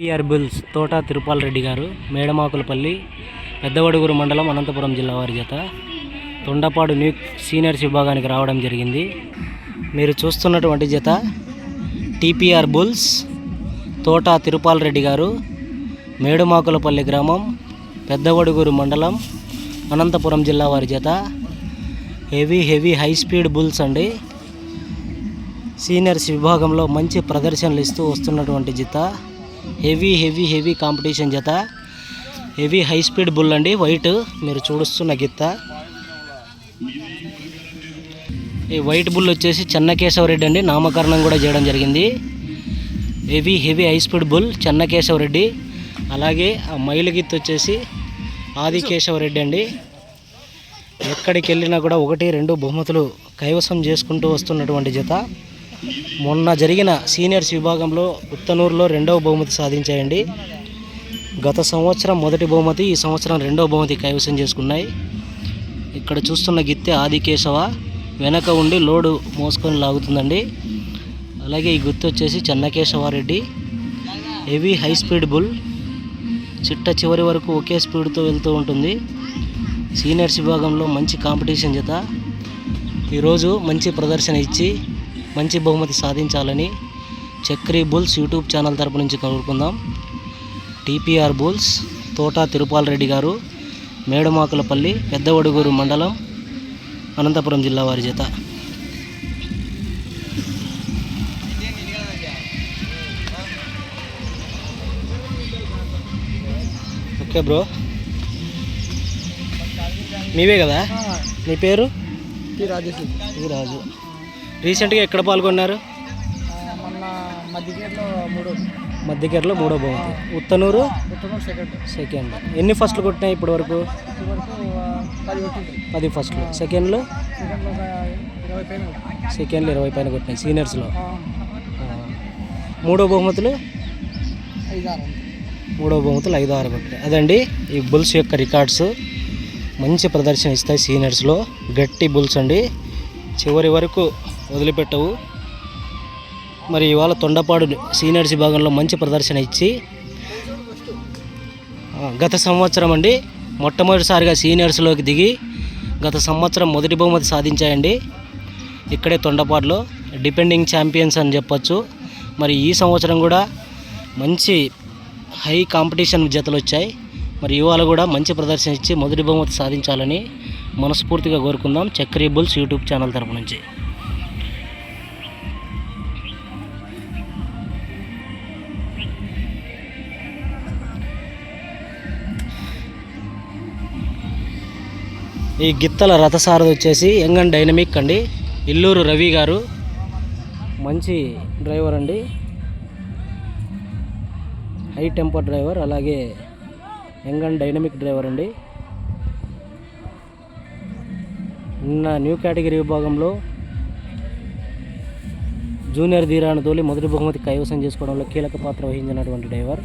PR bulls తోట తిరుపాల్ రెడ్డి గారు మేడమాకులపల్లి పెద్దవడుగురు మండలం అనంతపురం జిల్లా వారి జత. తొండపాడు న్యూ సీనియర్స్ విభాగానికి రావడం జరిగింది. మీరు చూస్తున్నటువంటి జత టీపీఆర్ బుల్స్ తోట తిరుపాల్ రెడ్డి గారు మేడుమాకులపల్లి గ్రామం పెద్దవడుగురు మండలం అనంతపురం జిల్లా వారి జత. Heavy heavy high speed bulls అండి. సీనియర్స్ విభాగంలో మంచి ప్రదర్శనలు ఇస్తూ వస్తున్నటువంటి జత. హెవీ హెవీ హెవీ కాంపిటీషన్ జత. హెవీ హై స్పీడ్ బుల్ అండి వైట్. మీరు చూడుస్తున్న గిత్త. ఈ వైట్ బుల్ వచ్చేసి చెన్నకేశవరెడ్డి అండి నామకరణం కూడా చేయడం జరిగింది. Heavy heavy high speed bull Chennakesava Reddy. అలాగే ఆ మైలు గిత్త వచ్చేసి ఆదికేశవరెడ్డి అండి. ఎక్కడికి వెళ్ళినా కూడా ఒకటి రెండు బహుమతులు కైవసం చేసుకుంటూ వస్తున్నటువంటి జత. మొన్న జరిగిన సీనియర్స్ విభాగంలో ఉత్తనూరులో రెండవ బహుమతి సాధించాయండి. గత సంవత్సరం మొదటి బహుమతి ఈ సంవత్సరం రెండవ బహుమతి కైవసం చేసుకున్నాయి. ఇక్కడ చూస్తున్న గిత్తె ఆదికేశవ వెనక ఉండి లోడు మోసుకొని లాగుతుందండి. అలాగే ఈ గుర్తు వచ్చేసి Chennakesava Reddy. Heavy high speed bull చిట్ట చివరి వరకు ఒకే స్పీడ్తో వెళ్తూ ఉంటుంది. సీనియర్స్ విభాగంలో మంచి కాంపిటీషన్ చేత ఈరోజు మంచి ప్రదర్శన ఇచ్చి మంచి బహుమతి సాధించాలని చక్రీ బుల్స్ యూట్యూబ్ ఛానల్ తరపు నుంచి కోరుకుందాం. టీపీఆర్ బుల్స్ తోట తిరుపాల్ రెడ్డి గారు మేడమాకులపల్లి పెద్దవడుగూరు మండలం అనంతపురం జిల్లా వారి జత. Okay bro. మీవే కదా? మీ పేరు? రాజు. రీసెంట్గా ఎక్కడ పాల్గొన్నారు? మొన్న మధ్యకేట్లో మూడు మధ్యకేరలో మూడో బహుమతి ఉత్తనూరు? సెకండ్. సెకండ్. ఎన్ని ఫస్ట్లు కొట్టినాయి ఇప్పటి వరకు పది ఫస్ట్లు. సెకండ్లు? సెకండ్లో ఇరవై పైన కొట్టినాయి సీనియర్స్లో. మూడో బహుమతులు. మూడో బహుమతులు ఐదు ఆరు కొట్టినాయి. అదండి ఈ బుల్స్ యొక్క రికార్డ్స్. మంచి ప్రదర్శన ఇస్తాయి సీనియర్స్లో. గట్టి బుల్స్ అండి. చివరి వరకు వదిలిపెట్టవు. మరి ఇవాళ తొండపాడు సీనియర్స్ విభాగంలో మంచి ప్రదర్శన ఇచ్చి గత సంవత్సరం అండి మొట్టమొదటిసారిగా సీనియర్స్లోకి దిగి గత సంవత్సరం మొదటి బహుమతి సాధించాయండి. ఇక్కడే తొండపాడులో డిపెండింగ్ ఛాంపియన్స్ అని చెప్పొచ్చు. మరి ఈ సంవత్సరం కూడా మంచి హై కాంపిటీషన్ జతలు వచ్చాయి. మరి ఇవాళ కూడా మంచి ప్రదర్శన ఇచ్చి మొదటి బహుమతి సాధించాలని మనస్ఫూర్తిగా కోరుకుందాం. చక్రీ బుల్స్ యూట్యూబ్ ఛానల్ తరపు నుంచి. ఈ గిత్తల రథసారథి వచ్చేసి యంగ్ అండ్ డైనమిక్ అండి. ఇల్లూరు రవి గారు మంచి డ్రైవర్ అండి. హై టెంపర్ డ్రైవర్ అలాగే యంగ్ అండ్ డైనమిక్ డ్రైవర్ అండి. నిన్న న్యూ కేటగిరీ విభాగంలో జూనియర్ ధీరాను తోలి మొదటి బహుమతి కైవసం చేసుకోవడంలో కీలక పాత్ర వహించినటువంటి డ్రైవర్.